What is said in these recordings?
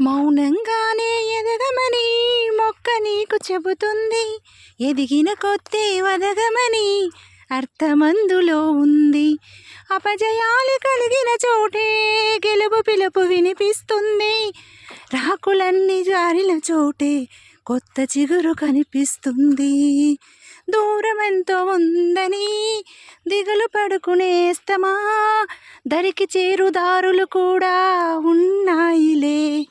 మౌనంగానే ఎదగమని మొక్క నీకు చెబుతుంది. ఎదిగిన కొత్తే వదగమని అర్థమందులో ఉంది. అపజయాలు కలిగిన చోటే గెలుపు పిలుపు వినిపిస్తుంది. రాకులన్నీ జారిన చోటే కొత్త చిగురు కనిపిస్తుంది. దూరం ఎంతో ఉందని దిగులు పడుకునేస్తమా దరికి చేరుదారులు కూడా ఉన్నాయిలే.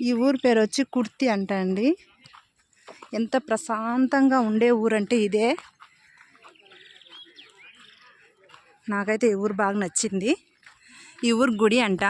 ఈ ఊరు పేరు వచ్చి కుర్తి అంట అండి ఎంత ప్రశాంతంగా ఉండే ఊరంటే ఇదే. నాకైతే ఈ ఊరు బాగా నచ్చింది. ఈ ఊరు గుడి అంట.